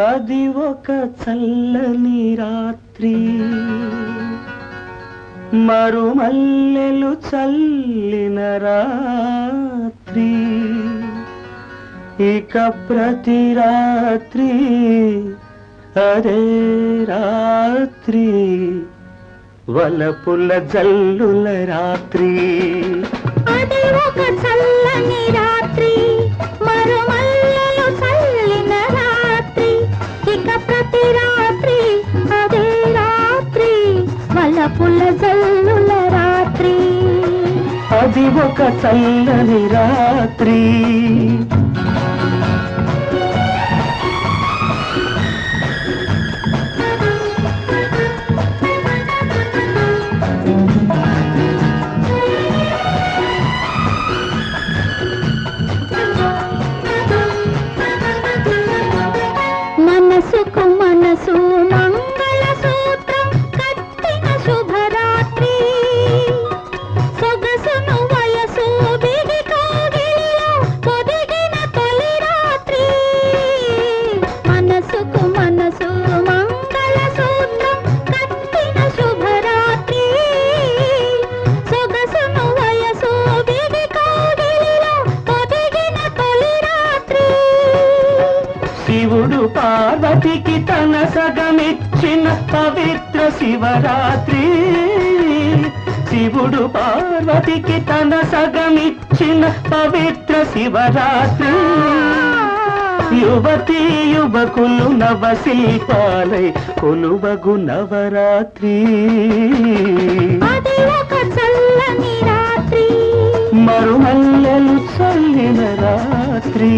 అది ఒక చల్లని రాత్రి. మరుమల్లెలు చల్లిన రాత్రి. ఇక ప్రతి రాత్రి అదే రాత్రి. వలపుల జల్లుల రాత్రి. చల్లుల రాత్రి. అది ఒక చల్లని రాత్రి. పార్వతికి తన సగమిచ్చిన పవిత్ర శివరాత్రి. శివుడు పార్వతికి తన సగమిచ్చిన పవిత్ర శివరాత్రి. యువతి యువకులు నవశిల్పాలై కొలువగు నవరాత్రి. మరుమల్లెలు చల్లిన రాత్రి.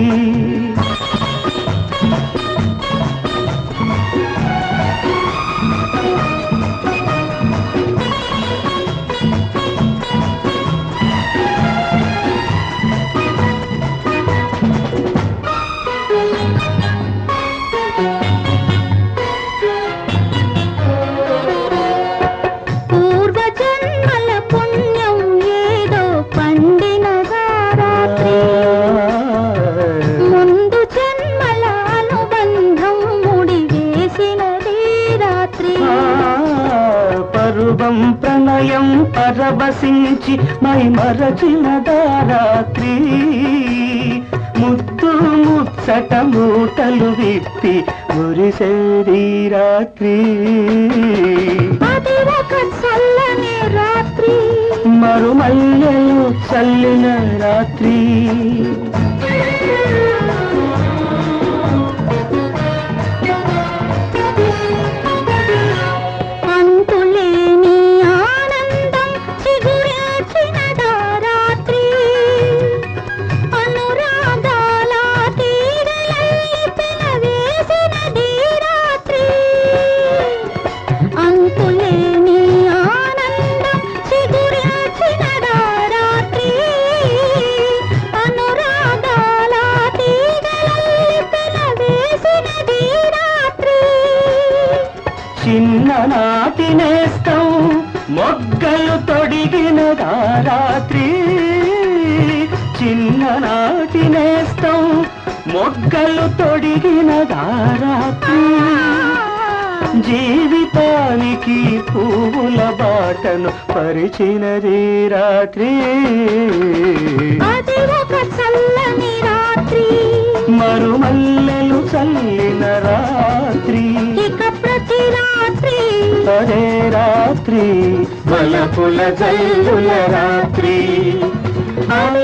పరవశించి మై మరచినదా రాత్రి ముద్దు ముచ్చట మూటలు విప్పి ఒక చల్లని రాత్రి. మరుమల్లెలు చల్లిన రాత్రి. చిన్ననాటి నేస్తం మొగ్గలు తొడిగిన రాత్రి. చిన్ననాటి నేస్తం మొగ్గలు తొడిగిన రాత్రి. జీవితానికి పువ్వుల బాటను పరిచినది రాత్రి. మరుమల్లెలు చల్లిన రాత్రి. ప్రతి రాత్రి. అదే రాత్రి. జల్లుల రాత్రి. అది చల్లని